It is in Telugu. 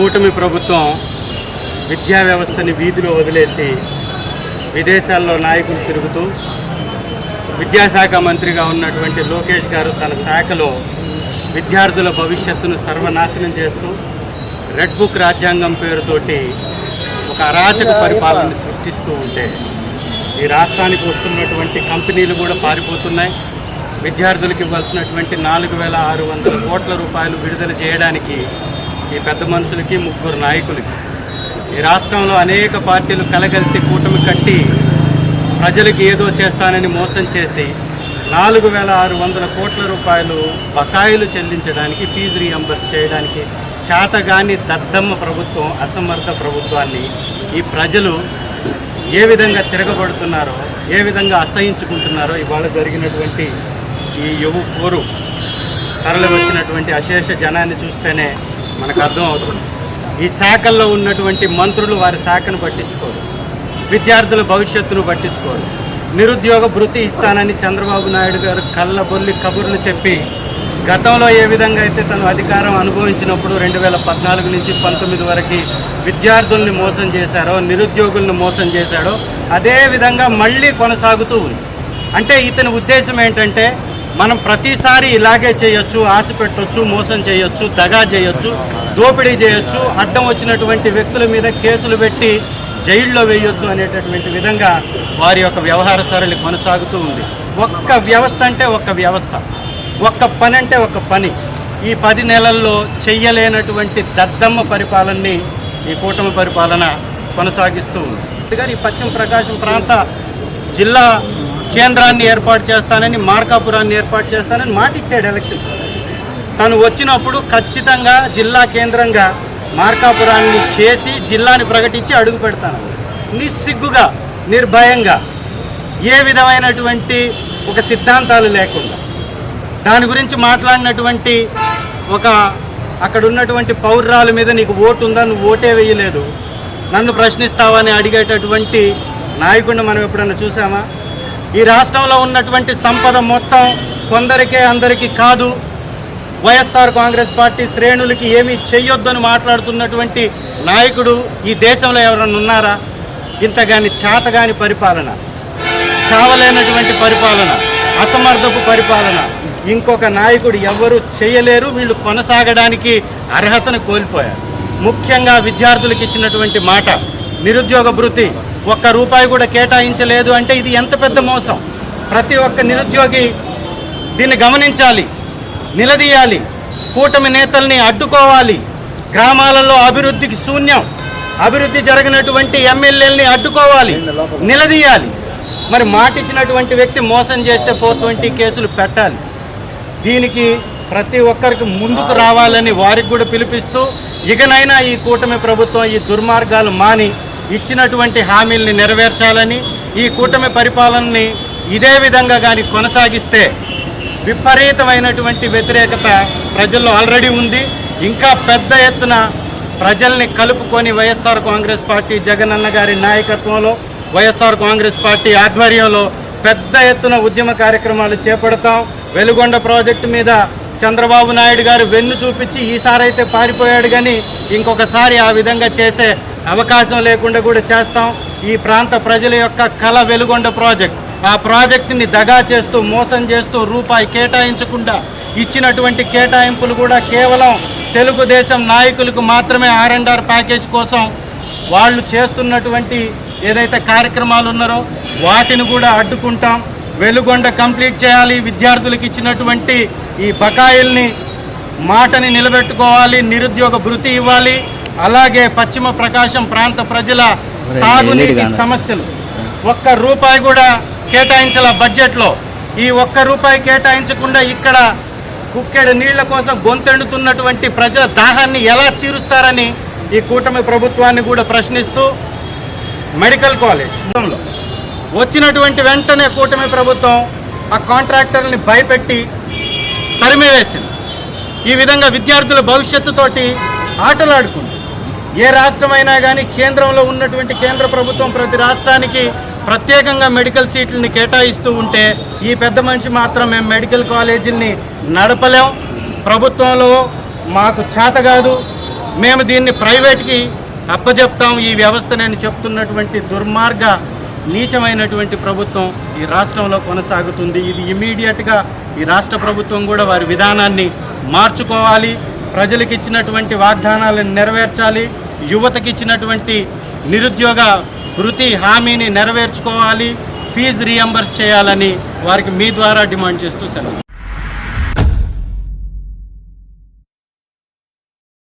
కూటమి ప్రభుత్వం విద్యా వ్యవస్థని వీధిలో వదిలేసి విదేశాల్లో నాయకులు తిరుగుతూ విద్యాశాఖ మంత్రిగా ఉన్నటువంటి లోకేష్ గారు తన శాఖలో విద్యార్థుల భవిష్యత్తును సర్వనాశనం చేస్తూ రెడ్ బుక్ రాజ్యాంగం పేరుతోటి ఒక అరాచక పరిపాలనని సృష్టిస్తూ ఉంటే ఈ రాష్ట్రానికి వస్తున్నటువంటి కంపెనీలు కూడా పారిపోతున్నాయి. విద్యార్థులకు ఇవ్వాల్సినటువంటి నాలుగు వేల ఆరు వందల కోట్ల రూపాయలు విడుదల చేయడానికి ఈ పెద్ద మనుషులకి ముగ్గురు నాయకులకి. ఈ రాష్ట్రంలో అనేక పార్టీలు కలగలిసి కూటమి కట్టి ప్రజలకు ఏదో చేస్తానని మోసం చేసి నాలుగు వేల ఆరు వందల కోట్ల రూపాయలు బకాయిలు చెల్లించడానికి ఫీజు రీఎంబర్స్ చేయడానికి చేతగాని దద్దమ్మ ప్రభుత్వం అసమర్థ ప్రభుత్వాన్ని ఈ ప్రజలు ఏ విధంగా తిరగబడుతున్నారో ఏ విధంగా అసహించుకుంటున్నారో ఇవాళ జరిగినటువంటి ఈ యువ కోరు తరలి వచ్చినటువంటి అశేష జనాన్ని చూస్తేనే మనకు అర్థం అవుతుంది. ఈ శాఖల్లో ఉన్నటువంటి మంత్రులు వారి శాఖను పట్టించుకోరు. విద్యార్థుల భవిష్యత్తును పట్టించుకోరు. నిరుద్యోగ భృతి ఇస్తానని చంద్రబాబు నాయుడు గారు కళ్ళబొల్లి కబుర్లు చెప్పి గతంలో ఏ విధంగా అయితే తను అధికారం అనుభవించినప్పుడు రెండు వేల పద్నాలుగు నుంచి పంతొమ్మిది వరకు విద్యార్థుల్ని మోసం చేశారో నిరుద్యోగుల్ని మోసం చేశాడో అదే విధంగా మళ్ళీ కొనసాగుతూ ఉంది. అంటే ఇతని ఉద్దేశం ఏంటంటే మనం ప్రతిసారి ఇలాగే చేయొచ్చు ఆశ పెట్టొచ్చు మోసం చేయొచ్చు దగా చేయొచ్చు దోపిడీ చేయొచ్చు అడ్డం వచ్చినటువంటి వ్యక్తుల మీద కేసులు పెట్టి జైల్లో వేయొచ్చు అనేటటువంటి విధంగా వారి యొక్క వ్యవహార సరళి కొనసాగుతూ ఉంది. ఒక్క వ్యవస్థ అంటే ఒక్క వ్యవస్థ. ఒక్క పని అంటే ఒక పని. ఈ పది నెలల్లో చెయ్యలేనటువంటి దద్దమ్మ పరిపాలనని ఈ కూటమి పరిపాలన కొనసాగిస్తూ ఉంది. అందుకని ఈ పశ్చిమ ప్రకాశం ప్రాంత జిల్లా కేంద్రాన్ని ఏర్పాటు చేస్తానని మార్కాపురాన్ని ఏర్పాటు చేస్తానని మాట ఇచ్చాడు ఎలక్షన్. తను వచ్చినప్పుడు ఖచ్చితంగా జిల్లా కేంద్రంగా మార్కాపురాన్ని చేసి జిల్లాని ప్రకటించి అడుగు పెడతాను. నిస్సిగ్గుగా నిర్భయంగా ఏ విధమైనటువంటి ఒక సిద్ధాంతాలు లేకుండా దాని గురించి మాట్లాడినటువంటి ఒక అక్కడ ఉన్నటువంటి పౌర్రాల మీద నీకు ఓటు ఉందా నువ్వు ఓటే వేయలేదు నన్ను ప్రశ్నిస్తావని అడిగేటటువంటి నాయకుడిని మనం ఎప్పుడన్నా చూసామా? ఈ రాష్ట్రంలో ఉన్నటువంటి సంపద మొత్తం కొందరికే అందరికీ కాదు. వైఎస్ఆర్ కాంగ్రెస్ పార్టీ శ్రేణులకి ఏమీ చెయ్యొద్దని మాట్లాడుతున్నటువంటి నాయకుడు ఈ దేశంలో ఎవరన్నా ఉన్నారా? ఇంతగాని చేతగాని పరిపాలన చావలేనటువంటి పరిపాలన అసమర్థపు పరిపాలన ఇంకొక నాయకుడు ఎవరు చేయలేరు. వీళ్ళు కొనసాగడానికి అర్హతను కోల్పోయారు. ముఖ్యంగా విద్యార్థులకు ఇచ్చినటువంటి మాట నిరుద్యోగ భృతి ఒక్క రూపాయి కూడా కేటాయించలేదు అంటే ఇది ఎంత పెద్ద మోసం? ప్రతి ఒక్క నిరుద్యోగి దీన్ని గమనించాలి నిలదీయాలి కూటమి నేతల్ని అడ్డుకోవాలి. గ్రామాలలో అభివృద్ధికి శూన్యం అభివృద్ధి జరిగినటువంటి ఎమ్మెల్యేలని అడ్డుకోవాలి నిలదీయాలి. మరి మాటిచ్చినటువంటి వ్యక్తి మోసం చేస్తే ఫోర్ ట్వంటీ కేసులు పెట్టాలి. దీనికి ప్రతి ఒక్కరికి ముందుకు రావాలని వారికి కూడా పిలిపిస్తూ ఇకనైనా ఈ కూటమి ప్రభుత్వం ఈ దుర్మార్గాలు మాని ఇచ్చినటువంటి హామీల్ని నెరవేర్చాలని ఈ కూటమి పరిపాలనని ఇదే విధంగా కానీ కొనసాగిస్తే విపరీతమైనటువంటి వ్యతిరేకత ప్రజల్లో ఆల్రెడీ ఉంది. ఇంకా పెద్ద ఎత్తున ప్రజల్ని కలుపుకొని వైఎస్ఆర్ కాంగ్రెస్ పార్టీ జగనన్న గారి నాయకత్వంలో వైఎస్ఆర్ కాంగ్రెస్ పార్టీ ఆధ్వర్యంలో పెద్ద ఎత్తున ఉద్యమ కార్యక్రమాలు చేపడతాం. వెలుగొండ ప్రాజెక్టు మీద చంద్రబాబు నాయుడు గారు వెన్ను చూపించి ఈసారైతే పారిపోయాడు కానీ ఇంకొకసారి ఆ విధంగా చేసే అవకాశం లేకుండా కూడా చేస్తాం. ఈ ప్రాంత ప్రజల యొక్క కళ వెలుగొండ ప్రాజెక్ట్. ఆ ప్రాజెక్టుని దగా చేస్తూ మోసం చేస్తూ రూపాయి కేటాయించకుండా ఇచ్చినటువంటి కేటాయింపులు కూడా కేవలం తెలుగుదేశం నాయకులకు మాత్రమే ఆర్ అండ్ ఆర్ ప్యాకేజ్ కోసం వాళ్ళు చేస్తున్నటువంటి ఏదైతే కార్యక్రమాలు ఉన్నారో వాటిని కూడా అడ్డుకుంటాం. వెలుగొండ కంప్లీట్ చేయాలి. విద్యార్థులకు ఇచ్చినటువంటి ఈ బకాయిల్ని మాటని నిలబెట్టుకోవాలి నిరుద్యోగ భృతి ఇవ్వాలి. అలాగే పశ్చిమ ప్రకాశం ప్రాంత ప్రజల తాగునీటి సమస్యలు. ఒక్క రూపాయి కూడా కేటాయించాల బడ్జెట్లో. ఈ ఒక్క రూపాయి కేటాయించకుండా ఇక్కడ కుక్కెడు నీళ్ళ కోసం గొంతెండుతున్నటువంటి ప్రజల దాహాన్ని ఎలా తీరుస్తారని ఈ కూటమి ప్రభుత్వాన్ని కూడా ప్రశ్నిస్తూ మెడికల్ కాలేజ్. వచ్చినటువంటి వెంటనే కూటమి ప్రభుత్వం ఆ కాంట్రాక్టర్ని భయపెట్టి తరిమివేసింది ఈ విధంగా విద్యార్థుల భవిష్యత్తుతోటి ఆటలాడుకుంది. ఏ రాష్ట్రమైనా కానీ కేంద్రంలో ఉన్నటువంటి కేంద్ర ప్రభుత్వం ప్రతి రాష్ట్రానికి ప్రత్యేకంగా మెడికల్ సీట్లని కేటాయిస్తూ ఉంటే ఈ పెద్ద మనిషి మాత్రం మేము మెడికల్ కాలేజీని నడపలేం. ప్రభుత్వంలో మాకు చేత కాదు. మేము దీన్ని ప్రైవేట్కి అప్పజెప్తాం ఈ వ్యవస్థ నేను చెప్తున్నటువంటి దుర్మార్గ నీచమైనటువంటి ప్రభుత్వం ఈ రాష్ట్రంలో కొనసాగుతుంది. ఇది ఇమీడియట్గా ఈ రాష్ట్ర ప్రభుత్వం కూడా వారి విధానాన్ని మార్చుకోవాలి. ప్రజలకు ఇచ్చినటువంటి వాగ్దానాలను నెరవేర్చాలి. యువతకి ఇచ్చినటువంటి నిరుద్యోగ వృత్తి హామీని నెరవేర్చుకోవాలి. ఫీజు రీఎంబర్స్ చేయాలని వారికి మీ ద్వారా డిమాండ్ చేస్తూ సెలవు.